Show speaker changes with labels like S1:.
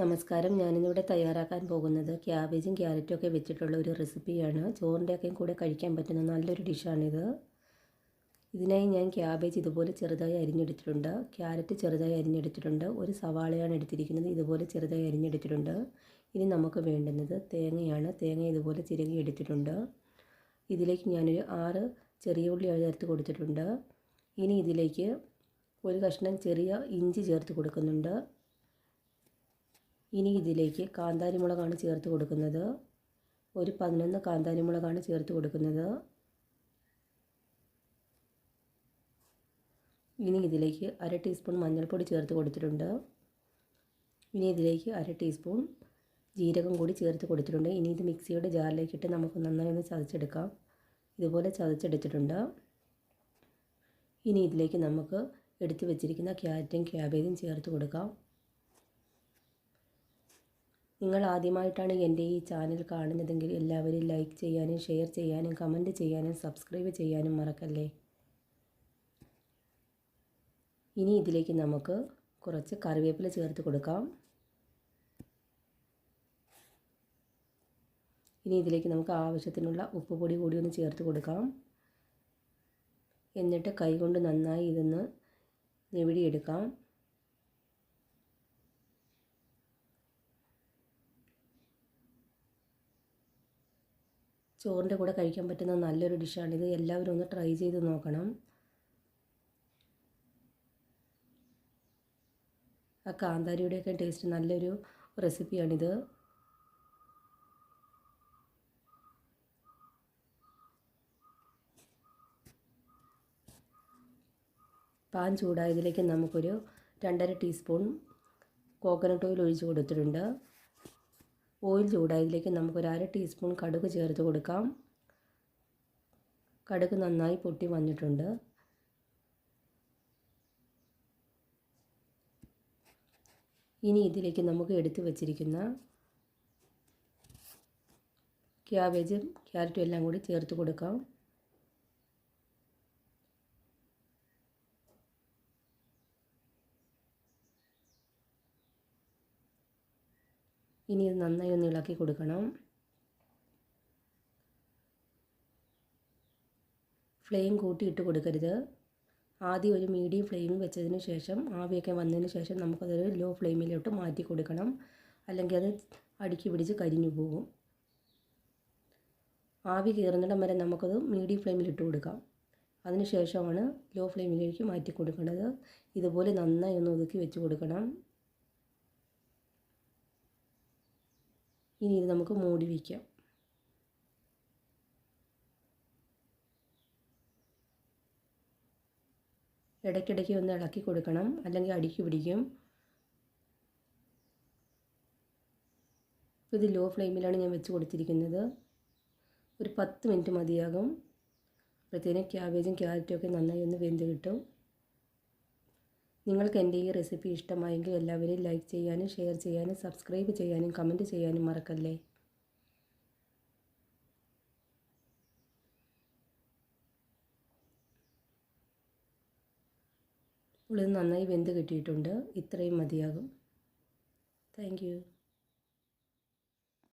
S1: നമസ്കാരം ഞാനിന്നിവിടെ തയ്യാറാക്കാൻ പോകുന്നത് ക്യാബേജും ക്യാരറ്റും ഒക്കെ വെച്ചിട്ടുള്ള ഒരു റെസിപ്പിയാണ് ചോറിൻ്റെ ഒക്കെയും കൂടെ കഴിക്കാൻ പറ്റുന്ന നല്ലൊരു ഡിഷാണിത് ഇതിനായി ഞാൻ ക്യാബേജ് ഇതുപോലെ ചെറുതായി അരിഞ്ഞെടുത്തിട്ടുണ്ട് ക്യാരറ്റ് ചെറുതായി അരിഞ്ഞെടുത്തിട്ടുണ്ട് ഒരു സവാളയാണ് എടുത്തിരിക്കുന്നത് ഇതുപോലെ ചെറുതായി അരിഞ്ഞെടുത്തിട്ടുണ്ട് ഇനി നമുക്ക് വേണ്ടുന്നത് തേങ്ങയാണ് തേങ്ങ ഇതുപോലെ ചിരകി എടുത്തിട്ടുണ്ട് ഇതിലേക്ക് ഞാനൊരു ആറ് ചെറിയ ഉള്ളി ചേർത്ത് കൊടുത്തിട്ടുണ്ട് ഇനി ഇതിലേക്ക് ഒരു കഷ്ണം ചെറിയ ഇഞ്ചി ചേർത്ത് കൊടുക്കുന്നുണ്ട് ഇനി ഇതിലേക്ക് കാന്താരി മുളകാണ് ചേർത്ത് കൊടുക്കുന്നത് ഒരു പതിനൊന്ന് കാന്താരി മുളകാണ് ചേർത്ത് കൊടുക്കുന്നത് ഇനി ഇതിലേക്ക് അര ടീസ്പൂൺ മഞ്ഞൾപ്പൊടി ചേർത്ത് കൊടുത്തിട്ടുണ്ട് ഇനി ഇതിലേക്ക് അര ടീസ്പൂൺ ജീരകം കൂടി ചേർത്ത് കൊടുത്തിട്ടുണ്ട് ഇനി ഇത് മിക്സിയുടെ ജാറിലേക്കിട്ട് നമുക്ക് നന്നായി ഒന്ന് ചതച്ചെടുക്കാം ഇതുപോലെ ചതച്ചെടുത്തിട്ടുണ്ട് ഇനി ഇതിലേക്ക് നമുക്ക് എടുത്തു വെച്ചിരിക്കുന്ന ക്യാരറ്റും ക്യാബേജും ചേർത്ത് കൊടുക്കാം നിങ്ങൾ ആദ്യമായിട്ടാണ് എൻ്റെ ഈ ചാനൽ കാണുന്നതെങ്കിൽ എല്ലാവരും ലൈക്ക് ചെയ്യാനും ഷെയർ ചെയ്യാനും കമൻറ്റ് ചെയ്യാനും സബ്സ്ക്രൈബ് ചെയ്യാനും മറക്കല്ലേ ഇനി ഇതിലേക്ക് നമുക്ക് കുറച്ച് കറിവേപ്പില ചേർത്ത് കൊടുക്കാം ഇനി ഇതിലേക്ക് നമുക്ക് ആവശ്യത്തിനുള്ള ഉപ്പ് പൊടി കൂടി ഒന്ന് ചേർത്ത് കൊടുക്കാം എന്നിട്ട് കൈകൊണ്ട് നന്നായി ഇതൊന്ന് ഞെവിടിയെടുക്കാം ചോറിൻ്റെ കൂടെ കഴിക്കാൻ പറ്റുന്ന നല്ലൊരു ഡിഷാണിത് ഇത് എല്ലാവരും ഒന്ന് ട്രൈ ചെയ്ത് നോക്കണം ആ കാന്താരിയുടെയൊക്കെ ടേസ്റ്റ് നല്ലൊരു റെസിപ്പിയാണിത് പാൻ ചൂടായതിലേക്ക് നമുക്കൊരു രണ്ടര ടീസ്പൂൺ കോക്കനട്ട് ഓയിൽ ഒഴിച്ച് കൊടുത്തിട്ടുണ്ട് ഓയിൽ ചൂടായതിലേക്ക് നമുക്കൊരു അര ടീസ്പൂൺ കടുക് ചേർത്ത് കൊടുക്കാം കടുക് നന്നായി പൊട്ടി വന്നിട്ടുണ്ട് ഇനി ഇതിലേക്ക് നമുക്ക് എടുത്തു വച്ചിരിക്കുന്ന ക്യാബേജും ക്യാരറ്റും എല്ലാം കൂടി ചേർത്ത് കൊടുക്കാം ഇനി ഇത് നന്നായി ഒന്ന് ഇളക്കി കൊടുക്കണം ഫ്ലെയിം കൂട്ടി ഇട്ട് കൊടുക്കരുത് ആദ്യം ഒരു മീഡിയം ഫ്ലെയിം വെച്ചതിന് ശേഷം ആവിയൊക്കെ വന്നതിന് ശേഷം നമുക്കതൊരു ലോ ഫ്ലെയിമിലോട്ട് മാറ്റി കൊടുക്കണം അല്ലെങ്കിൽ അത് അടുക്കി പിടിച്ച് കരിഞ്ഞു പോകും ആവി കയറുന്നിടം വരെ നമുക്കത് മീഡിയം ഫ്ലെയിമിൽ ഇട്ട് കൊടുക്കാം അതിനുശേഷമാണ് ലോ ഫ്ലെയിമിലേക്ക് മാറ്റി കൊടുക്കേണ്ടത് ഇതുപോലെ നന്നായി ഒന്ന് ഒതുക്കി വെച്ച് കൊടുക്കണം ഇനി ഇത് നമുക്ക് മൂടി വയ്ക്കാം ഇടയ്ക്കിടയ്ക്ക് ഒന്ന് ഇളക്കി കൊടുക്കണം അല്ലെങ്കിൽ അടിക്ക് പിടിക്കും ഇത് ലോ ഫ്ലെയിമിലാണ് ഞാൻ വെച്ച് കൊടുത്തിരിക്കുന്നത് ഒരു പത്ത് മിനിറ്റ് മതിയാകും അപ്പോഴത്തേനും ക്യാബേജും ക്യാരറ്റും ഒക്കെ നന്നായി ഒന്ന് വെന്ത് കിട്ടും നിങ്ങൾക്ക് എൻ്റെ ഈ റെസിപ്പി ഇഷ്ടമായെങ്കിൽ എല്ലാവരും ലൈക്ക് ചെയ്യാനും ഷെയർ ചെയ്യാനും സബ്സ്ക്രൈബ് ചെയ്യാനും കമൻറ്റ് ചെയ്യാനും മറക്കല്ലേ ഉള്ളത് നന്നായി വെന്ത് കിട്ടിയിട്ടുണ്ട് ഇത്രയും മതിയാകും താങ്ക്